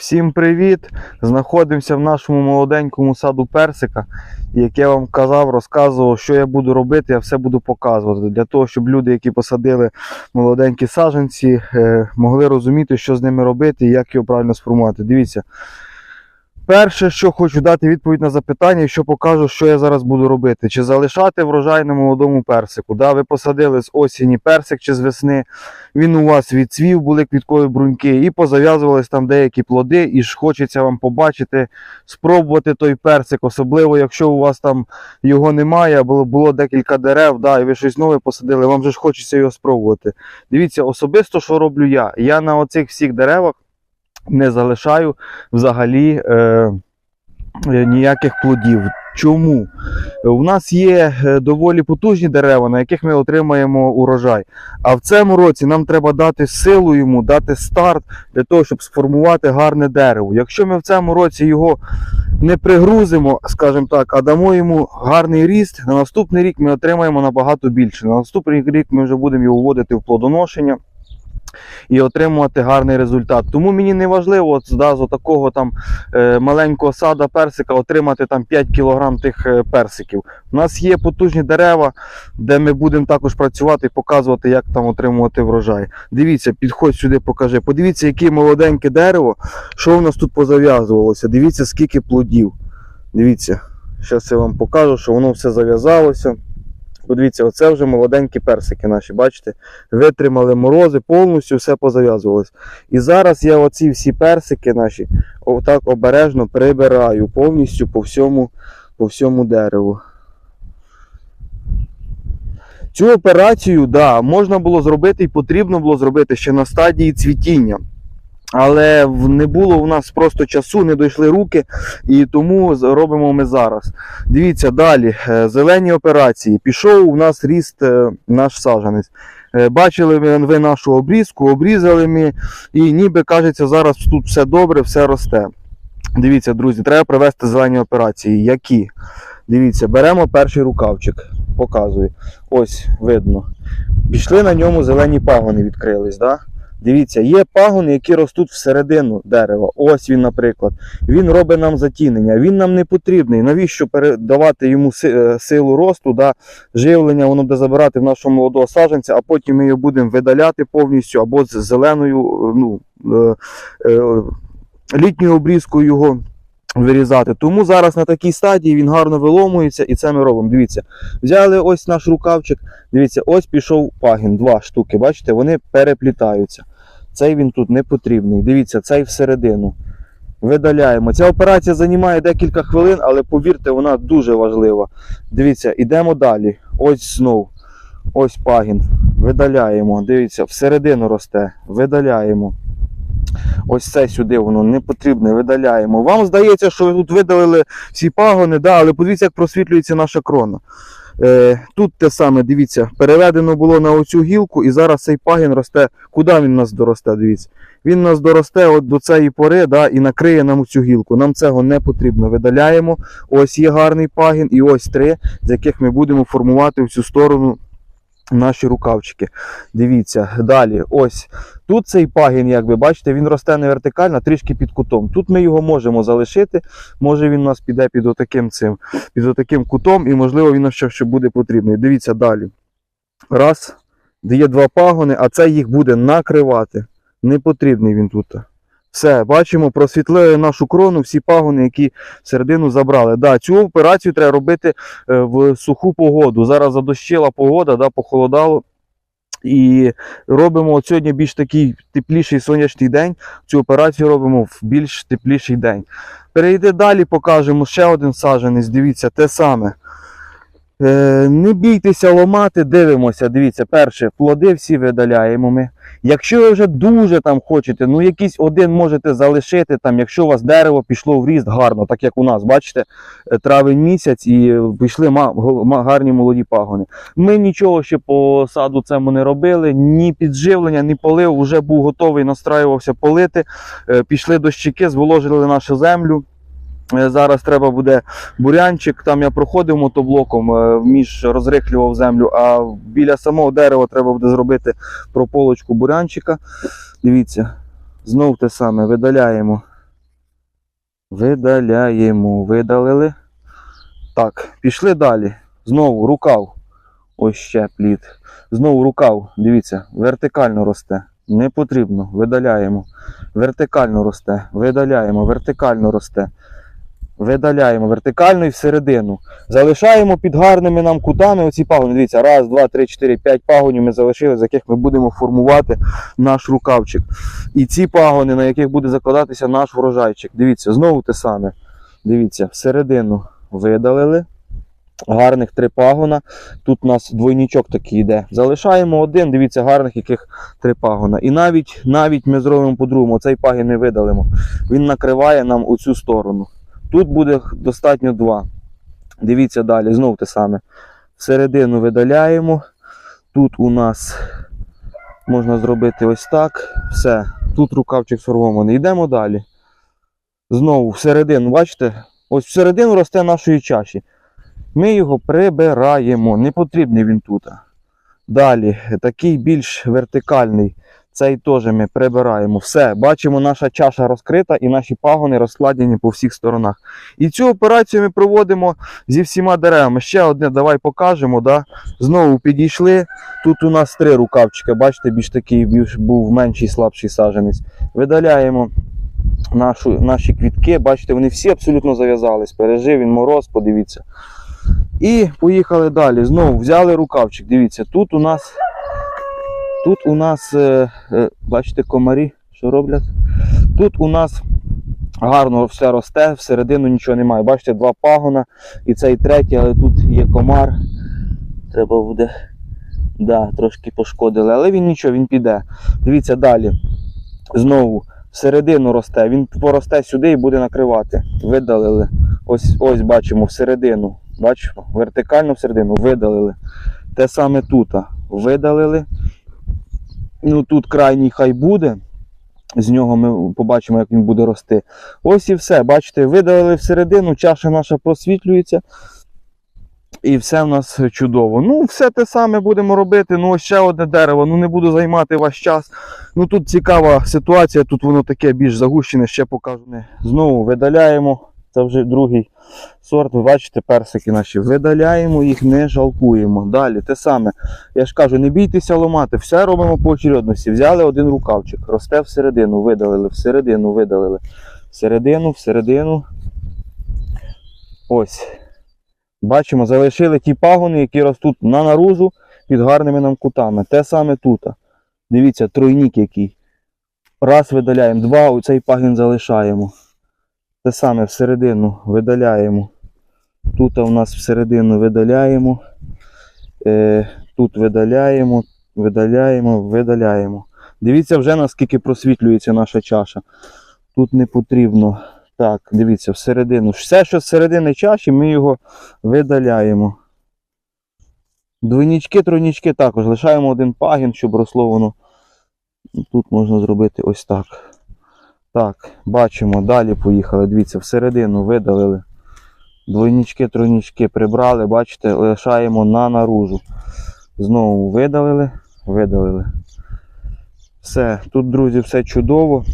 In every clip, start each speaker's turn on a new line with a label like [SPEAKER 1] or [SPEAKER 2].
[SPEAKER 1] Всім привіт! Знаходимося в нашому молоденькому саду персика. Як я вам казав, розказував, що я буду робити, я все буду показувати. Для того, щоб люди, які посадили молоденькі саджанці, е, могли розуміти, що з ними робити і як його правильно сформувати. Дивіться. Перше, що хочу дати відповідь на запитання, що покажу, що я зараз буду робити. Чи залишати врожай на молодому персику? Да, ви посадили з осені персик чи з весни, він у вас відцвів, були квіткові бруньки, і позав'язувались там деякі плоди, і ж хочеться вам побачити, спробувати той персик, особливо якщо у вас там його немає, або було декілька дерев, да, і ви щось нове посадили, вам же ж хочеться його спробувати. Дивіться, особисто, що роблю я. Я на оцих всіх деревах не залишаю взагалі е, е, ніяких плодів. Чому? У нас є е, доволі потужні дерева, на яких ми отримаємо урожай. А в цьому році нам треба дати силу йому, дати старт для того, щоб сформувати гарне дерево. Якщо ми в цьому році його не пригрузимо, скажімо так, а дамо йому гарний ріст, на наступний рік ми отримаємо набагато більше. На наступний рік ми вже будемо його вводити в плодоношення. І отримувати гарний результат. Тому мені не важливо да, з такого там е, маленького сада персика отримати там 5 кг тих е, персиків. У нас є потужні дерева, де ми будемо також працювати і показувати, як там отримувати врожай. Дивіться, підходь сюди, покажи. Подивіться, яке молоденьке дерево, що в нас тут позав'язувалося. Дивіться, скільки плодів. Дивіться, зараз я вам покажу, що воно все зав'язалося. Подивіться, оце вже молоденькі персики наші, бачите? Витримали морози, повністю все позав'язувалось. І зараз я оці всі персики наші отак обережно прибираю повністю по всьому, по всьому дереву. Цю операцію, да, можна було зробити і потрібно було зробити ще на стадії цвітіння. Але не було у нас просто часу, не дійшли руки, і тому робимо ми зараз. Дивіться далі, е, зелені операції. Пішов у нас ріст е, наш саджанець. Е, Бачили ви нашу обрізку, обрізали ми, і ніби кажеться, зараз тут все добре, все росте. Дивіться, друзі, треба провести зелені операції. Які? Дивіться, беремо перший рукавчик, показую. Ось видно. Пішли на ньому зелені пагони відкрились. Да? Дивіться, є пагони, які ростуть всередину дерева. Ось він, наприклад. Він робить нам затінення. Він нам не потрібний. Навіщо передавати йому е, силу росту, да? живлення, воно буде забирати в нашого молодого саджанця, а потім ми його будемо видаляти повністю або з зеленою, е, ну, е, літньою обрізкою його вирізати. Тому зараз на такій стадії він гарно виломується, і це ми робимо. Дивіться, взяли ось наш рукавчик. Дивіться, ось пішов пагін, два штуки. Бачите, вони переплітаються. Цей він тут не потрібний. Дивіться, цей всередину. Видаляємо. Ця операція займає декілька хвилин, але повірте, вона дуже важлива. Дивіться, йдемо далі. Ось знов. Ось пагін. Видаляємо. Дивіться, всередину росте. Видаляємо. Ось це сюди воно не потрібне, видаляємо. Вам здається, що ви тут видалили всі пагони, да, але подивіться, як просвітлюється наша крона. Е, тут те саме, дивіться, переведено було на оцю гілку, і зараз цей пагін росте. Куди він нас доросте? Дивіться. Він нас доросте от до цієї пори да, і накриє нам цю гілку. Нам цього не потрібно. Видаляємо. Ось є гарний пагін, і ось три, з яких ми будемо формувати в цю сторону наші рукавчики. Дивіться, далі. Ось тут цей пагін, як ви бачите, він росте не вертикально, трішки під кутом. Тут ми його можемо залишити. Може він у нас піде під отаким цим, під отаким кутом, і можливо він ще, ще буде потрібний. Дивіться далі. Раз, де є два пагони, а це їх буде накривати. Не потрібний він тут. Все, бачимо, просвітлили нашу крону, всі пагони, які середину забрали. Да, цю операцію треба робити е, в суху погоду. Зараз задощила погода, да, похолодало. І робимо от сьогодні більш такий тепліший сонячний день. Цю операцію робимо в більш тепліший день. Перейди далі, покажемо ще один саджанець. Дивіться, те саме. Е, не бійтеся ломати, дивимося. Дивіться, перше, плоди всі видаляємо ми. Якщо ви вже дуже там хочете, ну якийсь один можете залишити, там, якщо у вас дерево пішло в ріст гарно, так як у нас, бачите, е, травень місяць і пішли гарні молоді пагони. Ми нічого ще по саду цьому не робили, ні підживлення, ні полив, вже був готовий, настраювався полити. Е, Пішли дощики, зволожили нашу землю. Е, Зараз треба буде бурянчик. Там я проходив мотоблоком, е, між розрихлював землю, а біля самого дерева треба буде зробити прополочку бурянчика. Дивіться, знов те саме, видаляємо. Видаляємо, видалили. Так, пішли далі. Знову рукав. Ось ще плід. Знову рукав, дивіться, вертикально росте. Не потрібно. Видаляємо. Вертикально росте. Видаляємо, вертикально росте. Видаляємо вертикально і всередину. Залишаємо під гарними нам кутами оці пагони. Дивіться, раз, два, три, чотири, п'ять пагонів ми залишили, з яких ми будемо формувати наш рукавчик. І ці пагони, на яких буде закладатися наш врожайчик. Дивіться, знову те саме. Дивіться, всередину видалили. Гарних три пагона. Тут у нас двойничок такий йде. Залишаємо один, дивіться, гарних яких три пагона. І навіть, навіть ми зробимо по-другому, цей пагін не видалимо. Він накриває нам оцю сторону. Тут буде достатньо два. Дивіться далі, знову те саме. Всередину видаляємо. Тут у нас можна зробити ось так. Все. Тут рукавчик сформований. Йдемо далі. Знову всередину, бачите? Ось всередину росте нашої чаші. Ми його прибираємо. Не потрібний він тут. Далі, такий більш вертикальний. Цей теж ми прибираємо. Все, бачимо, наша чаша розкрита і наші пагони розкладені по всіх сторонах. І цю операцію ми проводимо зі всіма деревами. Ще одне, давай покажемо. Да? Знову підійшли. Тут у нас три рукавчика. Бачите, більш такий більш був менший, слабший саженець. Видаляємо нашу, наші квітки. Бачите, вони всі абсолютно зав'язались. Пережив він мороз, подивіться. І поїхали далі. Знову взяли рукавчик. Дивіться, тут у нас. Тут у нас, е, е, бачите, комарі, що роблять? Тут у нас гарно все росте, всередину нічого немає. Бачите, два пагона і цей третій, але тут є комар. Треба буде. Да, трошки пошкодили, але він нічого, він піде. Дивіться далі. Знову всередину росте. Він поросте сюди і буде накривати. Видалили. Ось ось бачимо всередину. Бачимо, вертикально всередину видалили. Те саме тут. Видалили. Ну тут крайній хай буде. З нього ми побачимо, як він буде рости. Ось і все. Бачите, видалили всередину, чаша наша просвітлюється. І все в нас чудово. Ну, все те саме будемо робити. Ну, ще одне дерево. Ну, не буду займати ваш час. Ну тут цікава ситуація, тут воно таке більш загущене, ще покажу. Знову видаляємо. Це вже другий сорт. Ви бачите, персики наші. Видаляємо їх, не жалкуємо. Далі те саме. Я ж кажу, не бійтеся ламати, все робимо по очередності. Взяли один рукавчик, росте всередину, видалили, всередину, видалили. Всередину, всередину. Ось. Бачимо, залишили ті пагони, які ростуть на наружу під гарними нам кутами. Те саме тут. Дивіться, тройник який. Раз видаляємо, два, оцей пагін залишаємо. Те саме всередину видаляємо. Тут у нас всередину видаляємо. Е, тут видаляємо, видаляємо, видаляємо. Дивіться вже наскільки просвітлюється наша чаша. Тут не потрібно. Так, дивіться, всередину. Все, що з середини чаші, ми його видаляємо. Двойнички, тройнички також. Лишаємо один пагін, щоб росло воно. Тут можна зробити ось так. Так, бачимо, далі поїхали. Дивіться, всередину видалили. Двойнички, тройнички прибрали, бачите, лишаємо на наружу. Знову видалили, видалили. Все, тут, друзі, все чудово.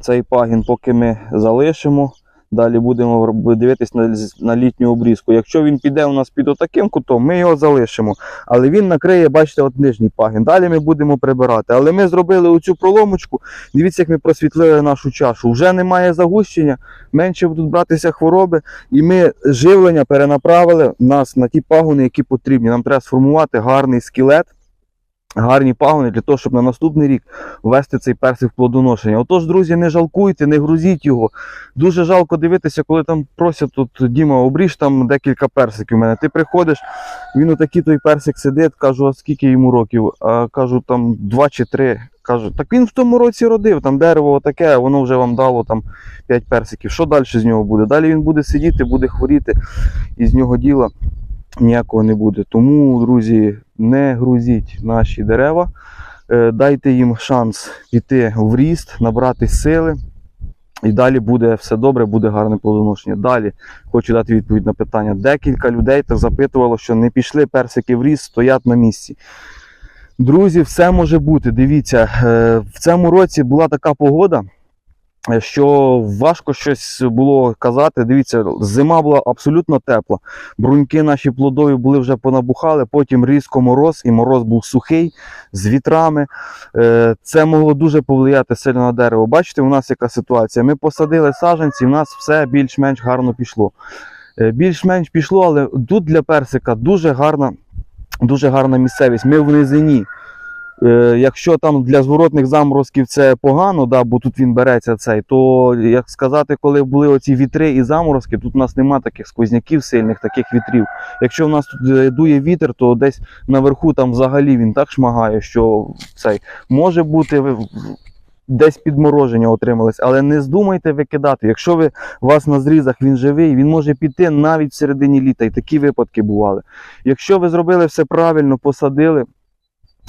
[SPEAKER 1] Цей пагін поки ми залишимо. Далі будемо дивитись на, на літню обрізку. Якщо він піде у нас під отаким кутом, ми його залишимо. Але він накриє, бачите, от нижній пагін. Далі ми будемо прибирати. Але ми зробили оцю проломочку. Дивіться, як ми просвітлили нашу чашу. Вже немає загущення, менше будуть братися хвороби. І ми живлення перенаправили нас на ті пагони, які потрібні. Нам треба сформувати гарний скелет. Гарні пагони для того, щоб на наступний рік ввести цей персик в плодоношення. Отож, друзі, не жалкуйте, не грузіть його. Дуже жалко дивитися, коли там просять тут Діма, обріж там декілька персиків у мене. Ти приходиш, він отакий той персик сидить, кажу, а скільки йому років? А кажу, там два чи три. Кажу, так він в тому році родив, там дерево отаке, а воно вже вам дало там 5 персиків. Що далі з нього буде? Далі він буде сидіти, буде хворіти, і з нього діла ніякого не буде. Тому, друзі, не грузіть наші дерева, Е, дайте їм шанс піти в ріст, набрати сили. І далі буде все добре, буде гарне плодоношення. Далі хочу дати відповідь на питання. Декілька людей так запитувало, що не пішли персики в ріст, стоять на місці. Друзі, все може бути. Дивіться, е, в цьому році була така погода. Що важко щось було казати. Дивіться, зима була абсолютно тепла. Бруньки наші плодові були вже понабухали, потім різко мороз, і мороз був сухий з вітрами. Е, Це могло дуже повлияти сильно на дерево. Бачите, у нас яка ситуація. Ми посадили саджанці, і в нас все більш-менш гарно пішло. Е, Більш-менш пішло, але тут для персика дуже гарна, дуже гарна місцевість. Ми в низині. Е, Якщо там для зворотних заморозків це погано, да, бо тут він береться цей, то як сказати, коли були оці вітри і заморозки, тут у нас нема таких сквозняків сильних, таких вітрів. Якщо в нас тут е, дує вітер, то десь наверху там взагалі він так шмагає, що цей може бути десь підмороження отримались, але не здумайте викидати. Якщо ви у вас на зрізах він живий, він може піти навіть в середині літа, і такі випадки бували. Якщо ви зробили все правильно, посадили.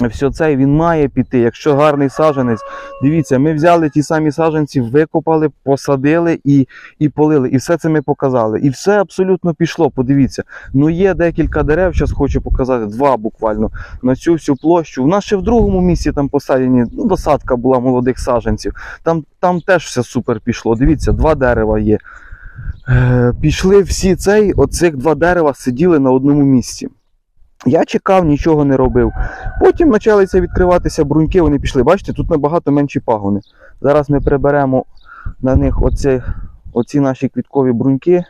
[SPEAKER 1] Все це він має піти. Якщо гарний саджанець, дивіться, ми взяли ті самі саджанці, викопали, посадили і, і полили. І все це ми показали. І все абсолютно пішло. Подивіться. Ну є декілька дерев, зараз хочу показати, два буквально на цю всю площу. У нас ще в другому місці там посаджені, ну, досадка була молодих саджанців. Там, там теж все супер пішло. Дивіться, два дерева є. Е, пішли всі цей, оцих два дерева сиділи на одному місці. Я чекав, нічого не робив. Потім почалися відкриватися бруньки, вони пішли. Бачите, тут набагато менші пагони. Зараз ми приберемо на них оці, оці наші квіткові бруньки,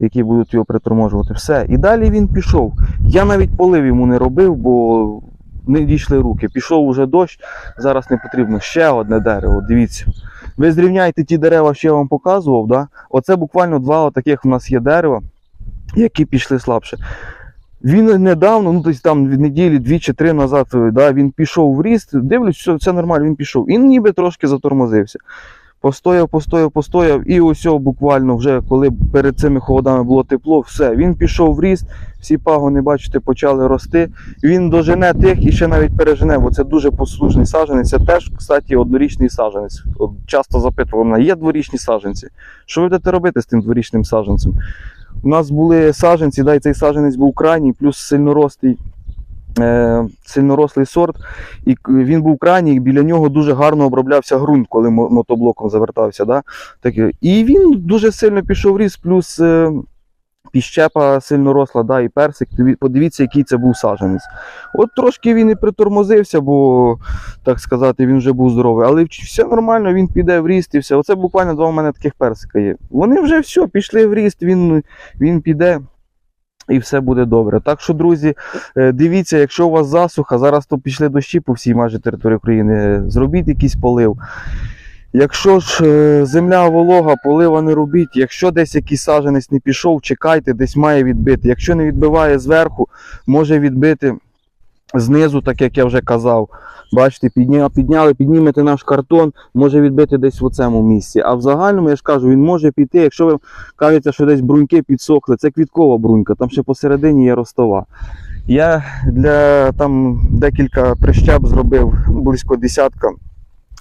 [SPEAKER 1] які будуть його приторможувати. Все. І далі він пішов. Я навіть полив йому не робив, бо не дійшли руки. Пішов уже дощ, зараз не потрібно ще одне дерево. Дивіться. Ви зрівняйте ті дерева, що я вам показував. Да? Оце буквально два таких у нас є дерева, які пішли слабше. Він недавно, ну тобто там від неділі, дві чи три назад, да, він пішов в ріст. Дивлюсь, що все нормально, він пішов. Він ніби трошки затормозився. Постояв, постояв, постояв, і ось буквально вже коли перед цими холодами було тепло, все, він пішов в ріст, всі пагони, бачите, почали рости. Він дожене тих і ще навіть пережене, бо це дуже послушний саджанець. Це теж, кстати, однорічний саджанець. От часто запитували мене, є дворічні саджанці. Що ви будете робити з тим дворічним саджанцем? У нас були саженці, да, і цей саженець був крайній, плюс сильнорослий, е, сильнорослий сорт. І він був крайній, і біля нього дуже гарно оброблявся ґрунт, коли мотоблоком завертався. Да? Так, і він дуже сильно пішов ріс, плюс е, піщепа сильно росла, да, і персик. Подивіться, який це був саджанець. От трошки він і притормозився, бо, так сказати, він вже був здоровий. Але все нормально, він піде в ріст і все. Оце буквально два у мене таких персика є. Вони вже все, пішли в ріст, він, він піде. І все буде добре. Так що, друзі, е, дивіться, якщо у вас засуха, зараз то пішли дощі по всій майже території України, зробіть якийсь полив. Якщо ж е, земля волога, полива не робіть. Якщо десь якийсь саджанець не пішов, чекайте, десь має відбити. Якщо не відбиває зверху, може відбити знизу, так як я вже казав. Бачите, підня- підняли, піднімете наш картон, може відбити десь в цьому місці. А в загальному, я ж кажу, він може піти, якщо ви кажете, що десь бруньки підсохли, це квіткова брунька, там ще посередині є ростова. Я для там декілька прищеп зробив близько десятка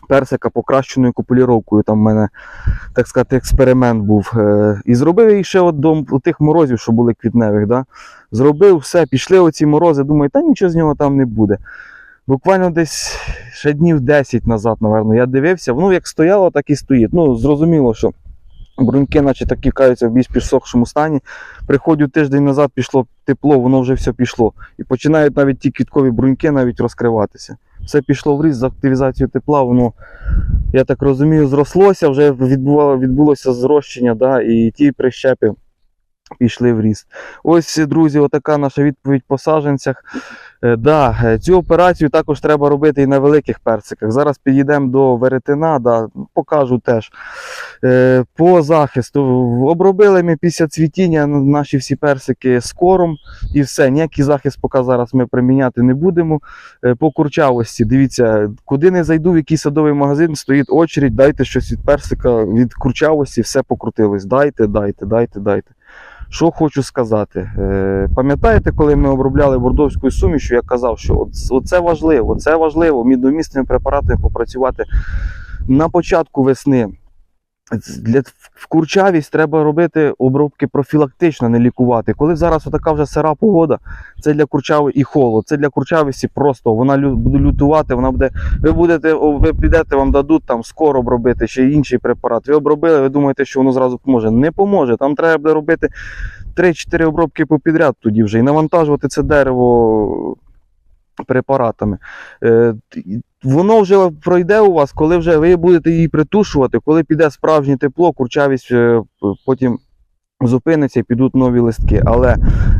[SPEAKER 1] персика покращеною купуліровкою. Там в мене, так сказати, експеримент був. Е, І зробив її ще от до тих морозів, що були квітневих. Да? Зробив все, пішли оці морози, думаю, та нічого з нього там не буде. Буквально десь ще днів 10 назад, напевно, я дивився, воно як стояло, так і стоїть. Ну, зрозуміло, що бруньки, наче такі каються в більш підсохшому стані. Приходю тиждень назад, пішло тепло, воно вже все пішло. І починають навіть ті квіткові бруньки навіть розкриватися. Все пішло в ріст з активізацією тепла, воно, я так розумію, зрослося, вже відбулося зрощення, да, і ті прищепи пішли в ріст. Ось, друзі, отака наша відповідь по саджанцях. Е, Да, е, цю операцію також треба робити і на великих персиках. Зараз підійдемо до веретена, да, покажу теж. Е, По захисту обробили ми після цвітіння наші всі персики з кором і все. Ніякий захист поки зараз ми приміняти не будемо. По курчавості, дивіться, куди не зайду в який садовий магазин, стоїть очередь, дайте щось від персика, від курчавості, все покрутилось. Дайте, дайте, дайте, дайте. Що хочу сказати. Е, Пам'ятаєте, коли ми обробляли бордовською сумішю, я казав, що це важливо, це важливо мідномісними препаратами попрацювати на початку весни. Для в курчавість треба робити обробки профілактично, не лікувати. Коли зараз така вже сира погода, це для курчави і холод. Це для курчавості просто вона буде лютувати, вона буде. Ви будете, ви підете, вам дадуть там скоро обробити ще інший препарат. Ви обробили, ви думаєте, що воно зразу поможе. Не поможе. Там треба буде робити 3-4 обробки попідряд тоді вже і навантажувати це дерево препаратами. Е, Воно вже пройде у вас, коли вже ви будете її притушувати, коли піде справжнє тепло, курчавість е, потім зупиниться і підуть нові листки. Але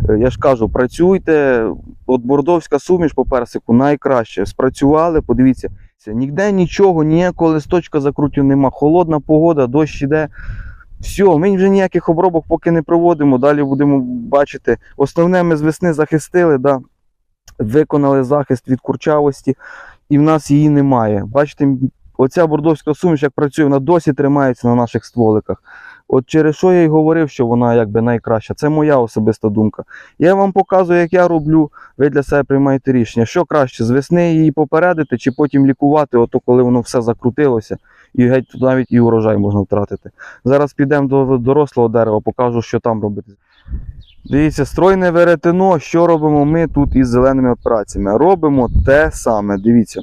[SPEAKER 1] е, я ж кажу, працюйте. От бордовська суміш по персику найкраще. Спрацювали, подивіться, ніде нічого, ніякого листочка закрутю нема. Холодна погода, дощ іде. Все, ми вже ніяких обробок поки не проводимо. Далі будемо бачити. Основне ми з весни захистили, да, виконали захист від курчавості, і в нас її немає. Бачите, оця бордовська суміш, як працює, вона досі тримається на наших стволиках. От через що я й говорив, що вона якби найкраща. Це моя особиста думка. Я вам показую, як я роблю. Ви для себе приймаєте рішення. Що краще, з весни її попередити, чи потім лікувати, ото коли воно все закрутилося, і геть навіть і урожай можна втратити. Зараз підемо до дорослого дерева, покажу, що там робити. Дивіться, стройне веретено, що робимо ми тут із зеленими операціями? Робимо те саме, дивіться.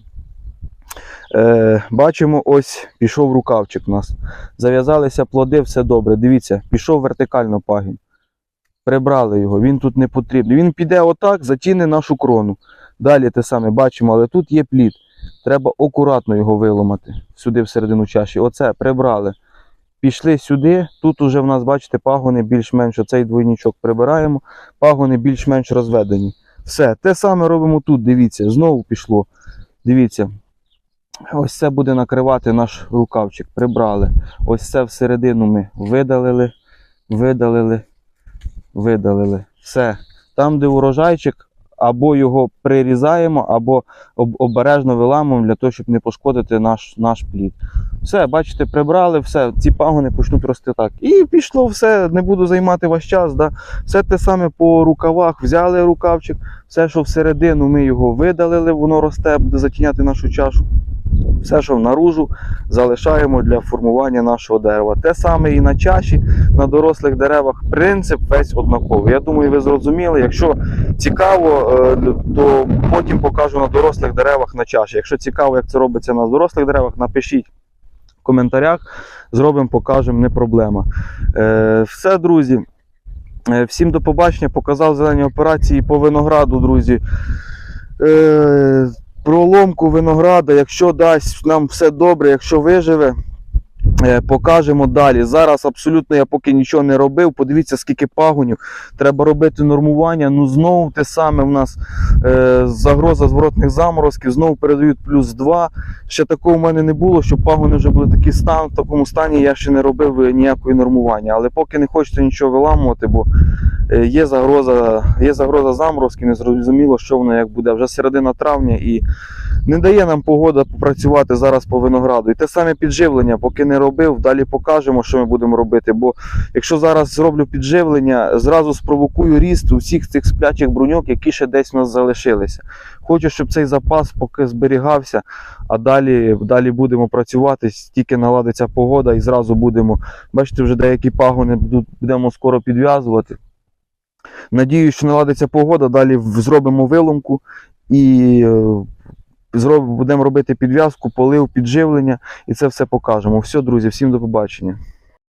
[SPEAKER 1] Е, бачимо, ось пішов рукавчик у нас. Зав'язалися плоди, все добре. Дивіться, пішов вертикально пагін. Прибрали його, він тут не потрібний. Він піде отак, затіне нашу крону. Далі те саме бачимо, але тут є плід. Треба акуратно його виламати сюди всередину чаші. Оце прибрали. Пішли сюди. Тут уже в нас, бачите, пагони більш-менш оцей двойничок прибираємо, пагони більш-менш розведені. Все, те саме робимо тут. Дивіться, знову пішло. Дивіться. Ось це буде накривати наш рукавчик. Прибрали. Ось це всередину ми видалили, видалили, видалили. Все. Там, де урожайчик, або його прирізаємо, або обережно виламуємо для того, щоб не пошкодити наш, наш плід. Все, бачите, прибрали, все, ці пагони почнуть рости так. І пішло все, не буду займати ваш час. Да? Все те саме по рукавах, взяли рукавчик, все, що всередину, ми його видалили, воно росте, буде затіняти нашу чашу. Все, що наружу, залишаємо для формування нашого дерева. Те саме і на чаші, на дорослих деревах. Принцип весь однаковий. Я думаю, ви зрозуміли. Якщо цікаво, е, то потім покажу на дорослих деревах на чаші. Якщо цікаво, як це робиться на дорослих деревах, напишіть в коментарях. Зробимо, покажемо, не проблема. Е, Все, друзі. Е, Всім до побачення. Показав зелені операції по винограду, друзі. Е, Проломку винограда, якщо дасть нам все добре, якщо виживе, покажемо далі. Зараз абсолютно я поки нічого не робив. Подивіться, скільки пагонів. Треба робити нормування. Ну знову те саме в нас е, загроза зворотних заморозків, знову передають плюс 2. Ще такого в мене не було, щоб пагони вже були такі стан, в такому стані я ще не робив е, ніякої нормування. Але поки не хочеться нічого виламувати, бо е, є загроза, є загроза заморозків, не зрозуміло, що воно як буде. Вже середина травня і не дає нам погода попрацювати зараз по винограду. І те саме підживлення, поки не робив, далі покажемо, що ми будемо робити. Бо якщо зараз зроблю підживлення, зразу спровокую ріст усіх цих сплячих бруньок, які ще десь у нас залишилися. Хочу, щоб цей запас поки зберігався, а далі, далі будемо працювати, тільки наладиться погода і зразу будемо. Бачите, вже деякі пагони будемо скоро підв'язувати. Надію, що наладиться погода, далі зробимо виломку і е, будемо робити підв'язку, полив, підживлення і це все покажемо. Все, друзі, всім до побачення.